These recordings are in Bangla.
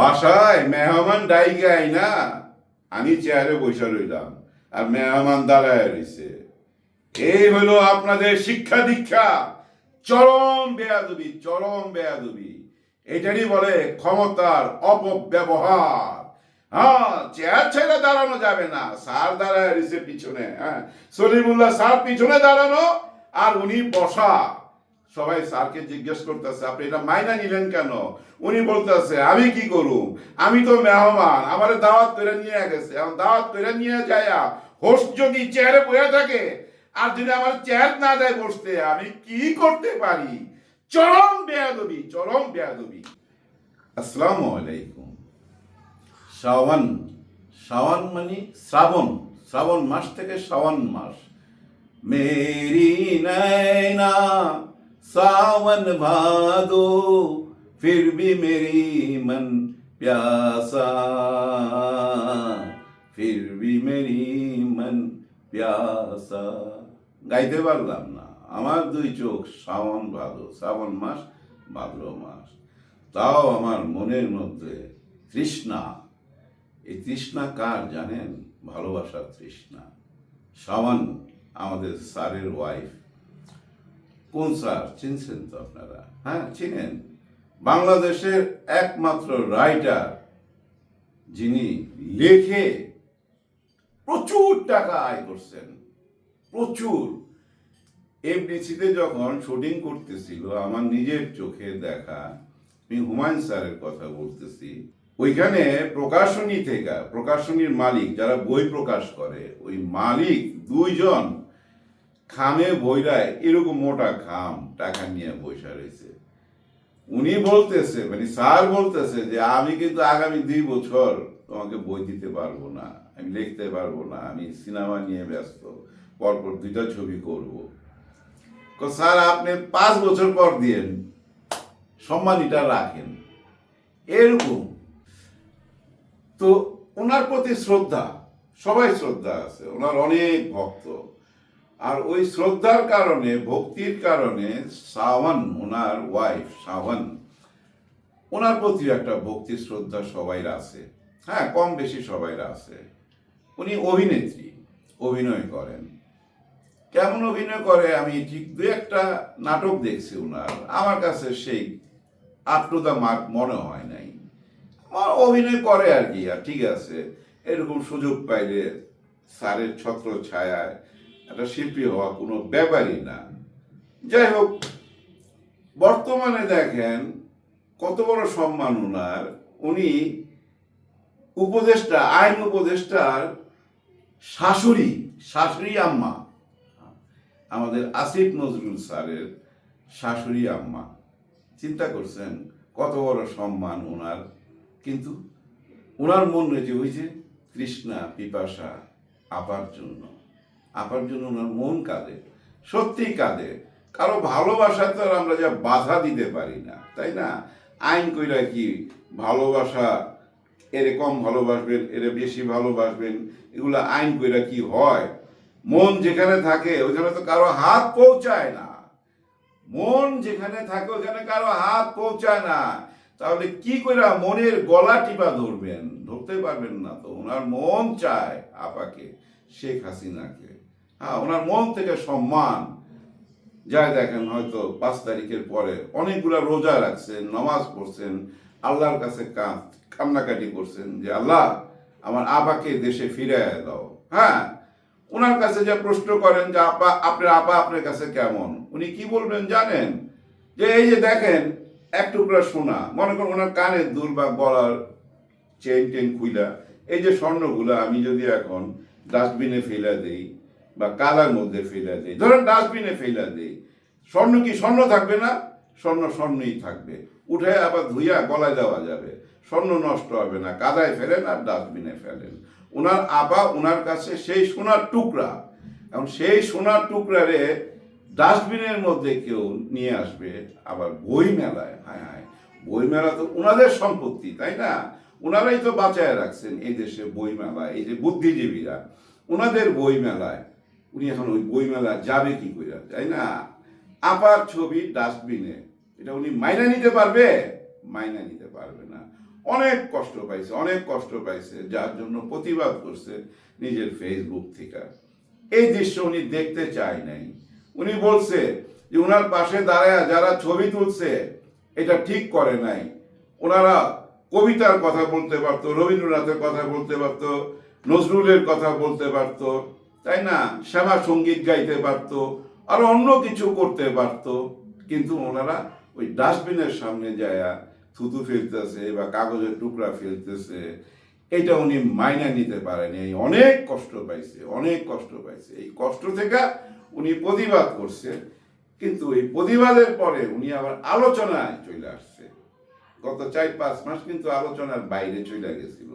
বাসায় মেহমান ডাইগাই না, আমি চেয়ারে বসে রইলাম, আর মেহমান দাঁড়ায় রইছে। এই হলো আপনাদের শিক্ষা দীক্ষা। চরম বেয়াদবি চরম বেয়াদবি। এটারই বলে ক্ষমতার অপব্যবহার। হ্যাঁ চেয়ার ছেড়ে দাঁড়ানো যাবে না, স্যার দাঁড়ায় রয়েছে পিছনে হ্যাঁ। সলিমুল্লাহ স্যার পিছনে দাঁড়ানো, আর উনি বসা। সবাই স্যারকে জিজ্ঞেস করতেছে, আপনি এটা মাইনা নিলেন কেন? উনি বলতেছে, আমি কি করুম? আমি তো মেহমান, আমার দাওয়াত করে নিয়ে গেছে। আমার দাওয়াত করে নিয়ে যায় হোস যদি চেয়ারে বয়ে থাকে, আর যদি আমার চেয়ার না দেয় বসতে, আমি কি করতে পারি? চরম বেয়াদবি চরম বেয়াদবি। আসসালামু আলাইকুম। শ্রাবণ শ্রাবণ মানে শ্রাবণ শ্রাবণ মাস থেকে শ্রাবণ মাস। মেরি নয়না सावन भादो फिर भी मेरी मन प्यासा फिर भी मेरी मन प्यासा গাইতে পারলাম না আমার দুই চোখ শ্রাবণ ভাদো শ্রাবণ মাস ভাদ্র মাস তাও আমার মনের মধ্যে তৃষ্ণা এই তৃষ্ণা কার জানেন ভালোবাসার তৃষ্ণা শ্রাবণ আমাদের স্যারের ওয়াইফ কোন স্যার? চিনছেন তো আপনারা? হ্যাঁ চিনেন। বাংলাদেশের একমাত্র রাইটার যিনি লেখে প্রচুর টাকা আয় করছেন। প্রচুর। এফডিসিতে যখন শুটিং করতেছিল, আমার নিজের চোখে দেখা, আমি হুমায়ুন স্যারের কথা বলতেছি, ওইখানে প্রকাশনী থেকে, প্রকাশনীর মালিক, যারা বই প্রকাশ করে, ওই মালিক দুইজন খামে বইরায় এরকম মোটা খাম টাকা নিয়ে বসে রয়েছে। উনি বলতেছে মানে স্যার বলতেছে যে, আমি কিন্তু আগামী দুই বছর তোমাকে বই দিতে পারব না, আমি লিখতে পারব না, আমি সিনেমা নিয়ে ব্যস্ত, পরপর দুইটা ছবি করব। স্যার, আপনি পাঁচ বছর পর দিয়েন, সম্মানিটা রাখেন। এরকম। তো ওনার প্রতি শ্রদ্ধা, সবাই শ্রদ্ধা আছে, ওনার অনেক ভক্ত। আর ওই শ্রদ্ধার কারণে, ভক্তির কারণে সাওয়ান, ওনার ওয়াইফ সাওয়ান, ওনার প্রতি একটা ভক্তি, শ্রদ্ধা সবাই আছে। হ্যাঁ কম বেশি সবাই আছে। উনি অভিনেত্রী, অভিনয় করেন। কেমন অভিনয় করে, আমি ঠিক দু একটা নাটক দেখছি ওনার আমার কাছে সেই আপ টু দ্য মার্ক মনে হয় নাই। অভিনয় করে আর কি, আর ঠিক আছে। এরকম সুযোগ পাইলে স্যারের ছত্র ছায়ায় একটা শিল্পী হওয়া কোনো ব্যাপারই না। যাই হোক, বর্তমানে দেখেন কত বড় সম্মান ওনার উনি উপদেষ্টা, আইন উপদেষ্টার শাশুড়ি শাশুড়ি আম্মা। আমাদের আসিফ নজরুল স্যারের শাশুড়ি আম্মা। চিন্তা করছেন কত বড় সম্মান ওনার কিন্তু ওনার মন রয়েছে ওই যে পিপাসা, আপার জন্য। আপার জন্য ওনার মন কাঁদে, সত্যি কাঁদে। কারও ভালোবাসা তো আমরা যা বাধা দিতে পারি না, তাই না? আইন কইরা কি ভালোবাসা, এরে কম ভালোবাসবেন, এরে বেশি ভালোবাসবেন, এগুলো আইন কইরা কি হয়? মন যেখানে থাকে, ওইখানে তো কারও হাত পৌঁছায় না। মন যেখানে থাকে ওখানে কারও হাত পৌঁছায় না। তাহলে কি করে মনের গলা টিপা ধরবেন? ধরতে পারবেন না তো, ওনার মন চায় আপাকে, শেখ হাসিনাকে। হ্যাঁ ওনার মন থেকে সম্মান। যাই দেখেন হয়তো পাঁচ তারিখের পরে অনেকগুলা রোজা রাখছেন, নামাজ পড়ছেন, আল্লাহর কাছে কান্নাকাটি করছেন যে, আল্লাহ, আমার আপাকে দেশে ফিরে দাও। হ্যাঁ ওনার কাছে যে প্রশ্ন করেন যে, আপা, আপনার আপা আপনার কাছে কেমন? উনি কি বলবেন জানেন? যে, এই যে দেখেন, এক টুকরা সোনা, মনে করুন ওনার কানের দুল বা গলার চেন টেন খুইলা, এই যে স্বর্ণগুলো আমি যদি এখন ডাস্টবিনে ফেলে দেই বা কালার মধ্যে ফেলা দেই ধরেন ডাস্টবিনে ফেলা দেই স্বর্ণ কি স্বর্ণ থাকবে না? স্বর্ণ স্বর্ণই থাকবে। উঠে আবার ধুইয়া গলায় দেওয়া যাবে। স্বর্ণ নষ্ট হবে না। কাদায় ফেলেন আর ডাস্টবিনে ফেলেন। ওনার আবা ওনার কাছে সেই সোনার টুকরা। এখন সেই সোনার টুকরারে ডাস্টবিনের মধ্যে কেউ নিয়ে আসবে, আবার বই মেলায়। হায় হায়। বই মেলা তো ওনাদের সম্পত্তি, তাই না? ওনারাই তো বাঁচায় রাখছেন এই দেশে বই মেলা এই যে বুদ্ধিজীবীরা ওনাদের বই মেলায়। উনি এখন ওই বই মেলা যাবে কি করে তাই না? আপার ছবি ডাস্টবিনে, এটা উনি মাইনা নিতে পারবে? মাইনা নিতে পারবে না। অনেক কষ্ট পাইছে, অনেক কষ্ট পাইছে, যার জন্য প্রতিবাদ করছে নিজের ফেসবুক থেকে। এই দৃশ্য উনি দেখতে চায় নাই। উনি বলছে যে ওনার পাশে দাঁড়ায় যারা ছবি তুলছে, এটা ঠিক করে নাই। ওনারা কবিতার কথা বলতে পারতো, রবীন্দ্রনাথের কথা বলতে পারতো, নজরুলের কথা বলতে পারতো। তাই না? শ্যামা সংগীত গাইতে পারতো, আর অন্য কিছু করতে পারতো। কিন্তু ওনারা ওই ডাস্টবিনের সামনে যায় থুতু ফেলতেছে বা কাগজের টুকরা ফেলতেছে। এটা উনি মাইনা নিতে পারেনি। এই অনেক কষ্ট পাইছে, অনেক কষ্ট পাইছে। এই কষ্ট থেকে উনি প্রতিবাদ করছে। কিন্তু এই প্রতিবাদের পরে উনি আবার আলোচনায় চলে আসছে। গত চার পাঁচ মাস কিন্তু আলোচনার বাইরে চলে গেছিল।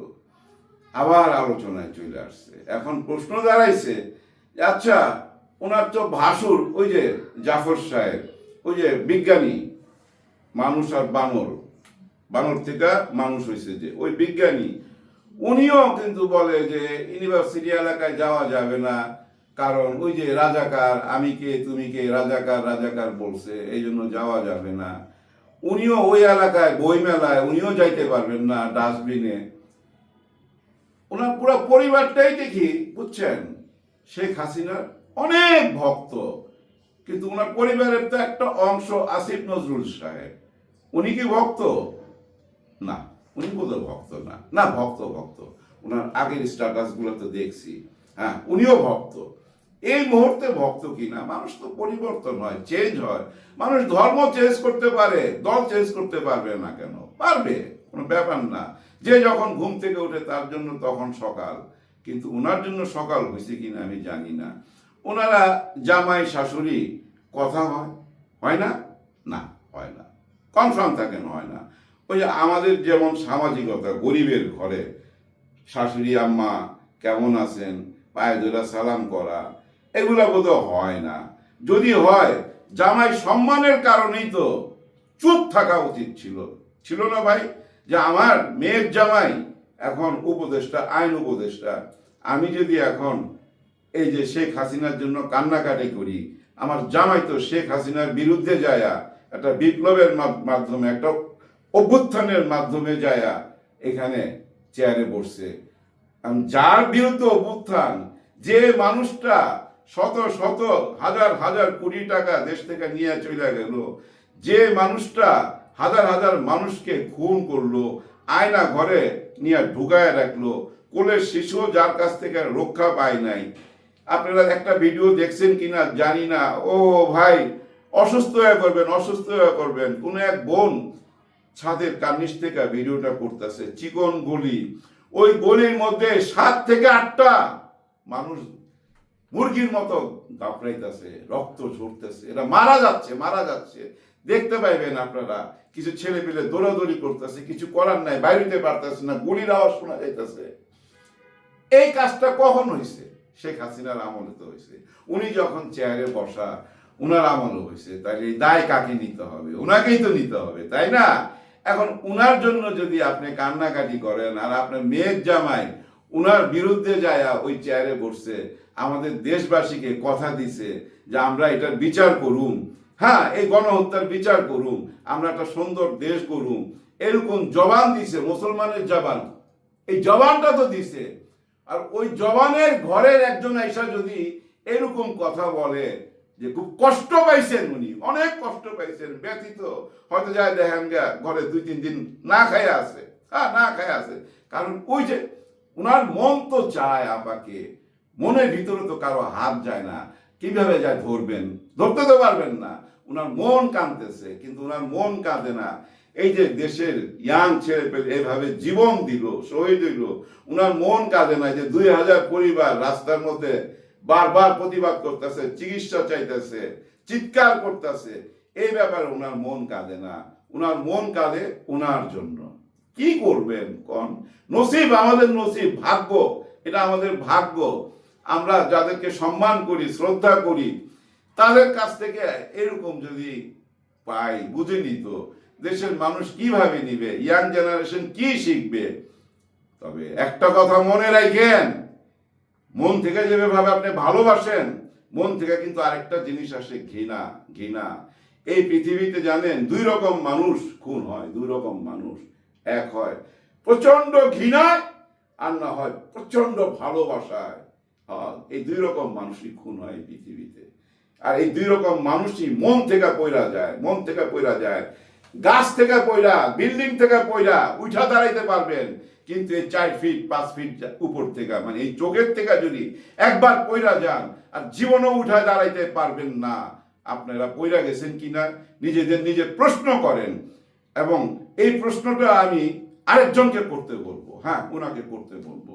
আবার আলোচনায় চলে আসছে। এখন প্রশ্ন দাঁড়াইছে আচ্ছা ওনার তো ভাসুর, ওই যে জাফর সাহেব, ওই যে বিজ্ঞানী, মানুষ আর বানর বানর থেকে মানুষ হয়েছে যে, ওই বিজ্ঞানী, উনিও কিন্তু বলে যে, ইউনিভার্সিটি এলাকায় যাওয়া যাবে না, কারণ ওই যে রাজাকার, আমি কে, তুমি কে, রাজাকার রাজাকার বলছে, এই জন্য যাওয়া যাবে না। উনিও ওই এলাকায় বই মেলায় উনিও যাইতে পারবেন না, ডাস্টবিনে। ওনার পুরো পরিবারটাই দেখি, বুঝছেন? শেখ হাসিনার অনেক ভক্ত। কিন্তু ওনার পরিবারের তো একটা অংশ আসিফ নজরুল সাহেব। উনি কি ভক্ত? না, উনি বোধহয় ভক্ত না। না, ভক্ত ভক্ত। ওনার আগের স্ট্যাটাসগুলো তো দেখছি। হ্যাঁ উনিও ভক্ত। এই মুহূর্তে ভক্ত কিনা? মানুষ তো পরিবর্তন হয় চেঞ্জ হয়। মানুষ ধর্ম চেঞ্জ করতে পারে, দল চেঞ্জ করতে পারবে না কেন? পারবে, কোনো ব্যাপার না। যে যখন ঘুম থেকে ওঠে তার জন্য তখন সকাল। কিন্তু ওনার জন্য সকাল হয়েছে কিনা আমি জানি না। ওনারা জামাই, শাশুড়ি কথা হয় হয় না? না, হয় না। কনফার্ম থাকেন, হয় না। ওই যে আমাদের যেমন সামাজিকতা, গরিবের ঘরে শাশুড়ি, আম্মা কেমন আছেন? পায়ে ধরা সালাম করা, এগুলা বোধ হয় না। যদি হয়, জামাই সম্মানের কারণেই তো চুপ থাকা উচিত ছিল। ছিল না ভাই? যে আমার মেয়ের জামাই এখন উপদেষ্টা, আইন উপদেষ্টা। আমি যদি এখন এই যে শেখ হাসিনার জন্য কান্নাকাটি করি, আমার জামাই তো শেখ হাসিনার বিরুদ্ধে যায়া, একটা বিপ্লবের মাধ্যমে, একটা অভ্যুত্থানের মাধ্যমে যায়া এখানে চেয়ারে বসছে। যার বিরুদ্ধে অভ্যুত্থান, যে মানুষটা শত শত, হাজার হাজার কোটি টাকা দেশ থেকে নিয়ে চলে গেল, যে মানুষটা হাজার হাজার মানুষকে খুন করল, আয়না ঘরে নিয়ে ঢুকায় রাখল, কোলের শিশু যার কাছ থেকে রক্ষা পায় নাই। আপনারা একটা ভিডিও দেখছেন কিনা জানি না। ও ভাই, অসুস্থ হয়ে করবেন অসুস্থ হয়ে করবেন কোনো এক বোন ছাদের কার্নিশ থেকে ভিডিওটা করতেছে, চিকন গলি। ওই গলির মধ্যে সাত থেকে আটটা মানুষ মুরগির মতো দাপড়াইতেছে রক্ত ঝরতেছে। এরা মারা যাচ্ছে মারা যাচ্ছে। দেখতে পাইবেন আপনারা, কিছু ছেলে পেলে দৌড়াদৌড়ি করতেছে, কিছু করার নাই, বাইরেতে পারতেছে না, গুলির আওয়াজ শোনা যাইতেছে। এই কাজটা কখন হয়েছে শেখ হাসিনার আমলে তো হয়েছে উনি যখন চেয়ারে বসা, উনার আমলও হয়েছে তাহলে দায় কাকে নিতে হবে? উনাকেই তো নিতে হবে, তাই না? এখন উনার জন্য যদি আপনি কান্নাকাটি করেন, আর আপনার মেয়ের জামাই উনার বিরুদ্ধে যায় ওই চেয়ারে বসছে, আমাদের দেশবাসীকে কথা দিছে যে আমরা এটার বিচার করুম হ্যাঁ এই গণহত্যার বিচার করুম আমরা একটা সুন্দর দেশ করুম এরকম জবান দিছে মুসলমানের জবান। এই জবানটা তো দিছে। আর ওই জবানের ঘরের একজন আইসা যদি এরকম কথা বলে, যে খুব কষ্ট পাইছেন উনি, অনেক কষ্ট পাইছেন, ব্যথিত, হয়তো যায় দেখেন ঘরে দুই, তিন দিন না খায় আছে। হ্যাঁ না খায় আছে। কারণ ওই যে, উনার মন তো চায় আপাকে মনের ভিতরে তো কারও হাত যায় না। কীভাবে যায় ধরবেন? ধরতে তো পারবেন না। উনার মন কাঁদতেছে, কিন্তু উনার মন কাঁদে না। এই যে দেশের ইয়াং ছেলে পেলে এভাবে জীবন দিল, শহীদ হইল, উনার মন কাঁদে না। যে দুই হাজার পরিবার রাস্তার মধ্যে বারবার প্রতিবাদ করতেছে, চিকিৎসা চাইতেছে, চিৎকার করতেছে, এই ব্যাপারে উনার মন কাঁদে না। উনার মন কাঁদে উনার জন্য। কি করবেন কোন? নসিব, আমাদের নসিব, ভাগ্য, এটা আমাদের ভাগ্য। আমরা যাদেরকে সম্মান করি, শ্রদ্ধা করি, তাদের কাছ থেকে এরকম যদি পাই, বুঝে নিত দেশের মানুষ কীভাবে নিবে ইয়াং জেনারেশন কি শিখবে? তবে একটা কথা মনে রাখেন, মন থেকে যেভাবে আপনি ভালোবাসেন, মন থেকে কিন্তু আরেকটা জিনিস আসে, ঘৃণা ঘৃণা। এই পৃথিবীতে জানেন, দুই রকম মানুষ খুন হয়, দুই রকম মানুষ। এক হয় প্রচণ্ড ঘৃণায়, আর না হয় প্রচণ্ড ভালোবাসায়। এই দুই রকম মানুষই খুন হয় পৃথিবীতে। আর এই দুই রকম মানুষই মন থেকে পয়রা যায়, মন থেকে পয়রা যায়। গাছ থেকে পয়রা বিল্ডিং থেকে পয়রা উঠা দাঁড়াইতে পারবেন, কিন্তু এই চার ফিট পাঁচ ফিট উপর থেকে মানে এই চোখের থেকে যদি একবার পয়রা যান, আর জীবনও উঠা দাঁড়াইতে পারবেন না, আপনারা পয়রা গেছেন কিনা, নিজেদের নিজে প্রশ্ন করেন। এবং এই প্রশ্নটা আমি আরেকজনকে করতে বলব হ্যাঁ ওনাকে করতে বলব।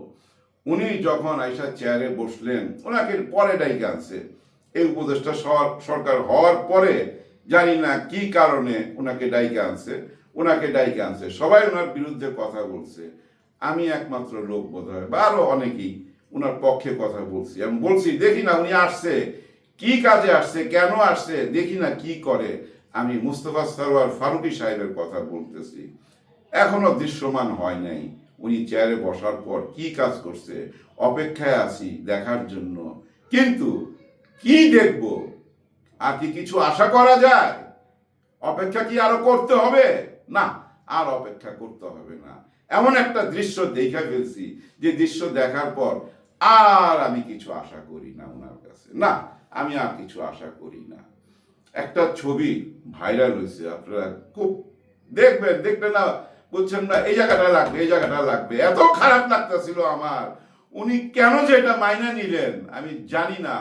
উনি যখন আইসা চেয়ারে বসলেন, ওনাকে পরে ডাইকে আনছে। এই উপদেষ্টা সর- সরকার হওয়ার পরে জানি না কি কারণে ওনাকে ডাইকে আনছে, ওনাকে ডাইকে আনছে। সবাই ওনার বিরুদ্ধে কথা বলছে। আমি একমাত্র লোক বোধ হয় বা আরও অনেকেই ওনার পক্ষে কথা বলছি। আমি বলছি, দেখি না উনি আসছে। কি কাজে আসছে? কেন আসছে? দেখি না কি করে? আমি মুস্তফা সরোয়ার ফারুকি সাহেবের কথা বলতেছি। এখনও দৃশ্যমান হয় নাই। উনি চেয়ারে বসার পর কি কাজ করছে, অপেক্ষায় আছি দেখার জন্য। কিন্তু কি দেখব? আর কি কিছু আশা করা যায়? অপেক্ষা কি আরও করতে হবে? না, আর অপেক্ষা করতে হবে না। এমন একটা দৃশ্য দেখা ফেলছি, যে দৃশ্য দেখার পর আর আমি কিছু আশা করি না ওনার কাছে। না, আমি আর কিছু আশা করি না। একটা ছবি ভাইরাল হয়েছে, আপনারা খুব দেখবেন দেখবেন না বুঝছেন না, এই জায়গাটা লাগবে, এই জায়গাটা লাগবে। এত খারাপ লাগতেছিল আমার। উনি কেন যে এটা মাইনা নিলেন, আমি জানি না।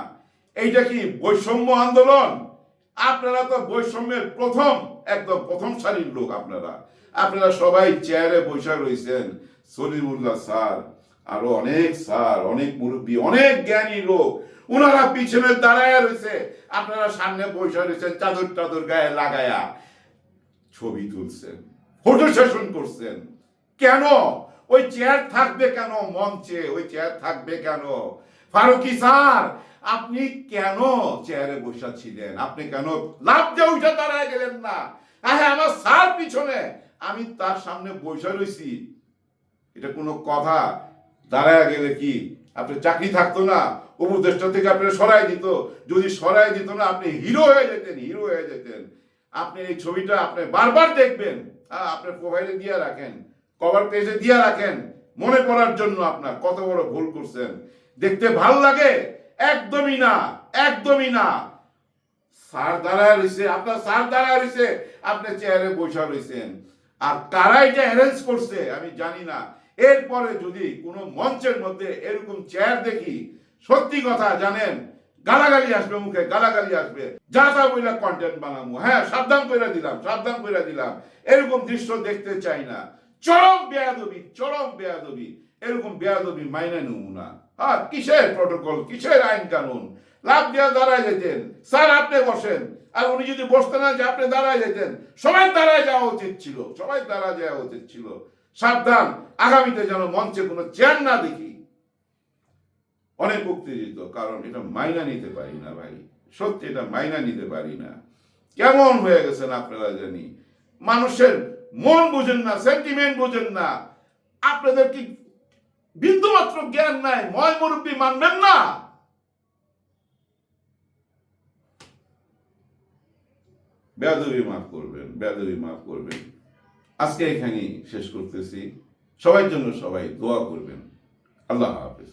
এইটা কি বৈষম্য আন্দোলন? আপনারা তো বৈষম্যের প্রথম, একদম প্রথম সারির লোক আপনারা। আপনারা সবাই চেয়ারে বসে রয়েছেন, সলিমুল্লাহ স্যার, আরও অনেক স্যার, অনেক মুরব্বী, অনেক জ্ঞানী লোক। ওনারা পিছনে দাঁড়ায় রয়েছে। আপনারা সামনে বসে রয়েছেন চাদর টাদর গায়ে লাগায়া। ছবি তুলছেন। ফটো সেশন করছেন। কেন? ওই চেয়ার থাকবে কেন মঞ্চে? ওই চেয়ার থাকবে কেন? ফারুকি স্যার, আপনি কেন চেয়ারে বসে ছিলেন আপনি কেন লাভ দিয়ে উঠে দাঁড়ায় গেলেন না? আরে আমার স্যার পিছনে। আমি তার সামনে বসে রয়েছি এটা কোনো কথা? দাঁড়ায় গেলে কি? আপনার চাকরি থাকতো না? উপদেষ্টা থেকে আপনি সরাই দিত। যদি সরাই দিত না, আপনি হিরো হয়ে যেতেন, হিরো হয়ে যেতেন। আপনি এই ছবিটা আপনি বারবার দেখবেন। হ্যাঁ আপনার প্রোফাইলে দিয়ে রাখেন কভার পেজে দিয়ে রাখেন। মনে করার জন্য আপনার কত বড় ভুল করছেন। দেখতে ভালো লাগে? একদমই না একদমই না। স্যার দাঁড়ায় রয়েছে, আপনার স্যার দাঁড়ায় রয়েছে, আপনি চেয়ারে বসে রয়েছেন। আর কারাই যে অ্যারেঞ্জ করছে, আমি জানি না। এরপরে যদি কোনো মঞ্চের মধ্যে এরকম চেয়ার দেখি, সত্যি কথা জানেন গালাগালি আসবে মুখে, গালাগালি আসবে। যা তা বইলা কন্টেন্ট বানাবো হ্যাঁ সাবধান করে দিলাম, সাবধান করে দিলাম। এরকম দৃশ্য দেখতে চাই না। চরম বেয়াদবি চরম বেয়াদবি। এরকম বেয়াদবি মাইনে নেব না। হ্যাঁ কিসের প্রটোকল কিসের আইন কানুন? লাভ দেওয়া দাঁড়ায় যেতেন। স্যার, আপনি বসেন। আর উনি যদি বসতেন না যে আপনি দাঁড়ায় যেতেন। সবাই দাঁড়ায় যাওয়া উচিত ছিল, সবাই দাঁড়ায় যাওয়া উচিত ছিল। সাবধান, আগামীতে যেন মঞ্চে কোনো চেয়ার না দেখি। অনেক উত্তেজিত কারণ এটা মাইনা নিতে পারি না ভাই। সত্যি, এটা মাইনা নিতে পারি না। কেমন হয়ে গেছেন আপনারা জানি। মানুষের মন বুঝেন না সেন্টিমেন্ট বুঝেন না। আপনাদের কি বিন্দুমাত্র জ্ঞান নাই? ময় মুরব্বী মানবেন না? বেয়াদবি মাফ করবেন, বেয়াদবি মাফ করবেন। আজকে এখানেই শেষ করতেছি। সবার জন্য সবাই দোয়া করবেন। আল্লাহ হাফিজ।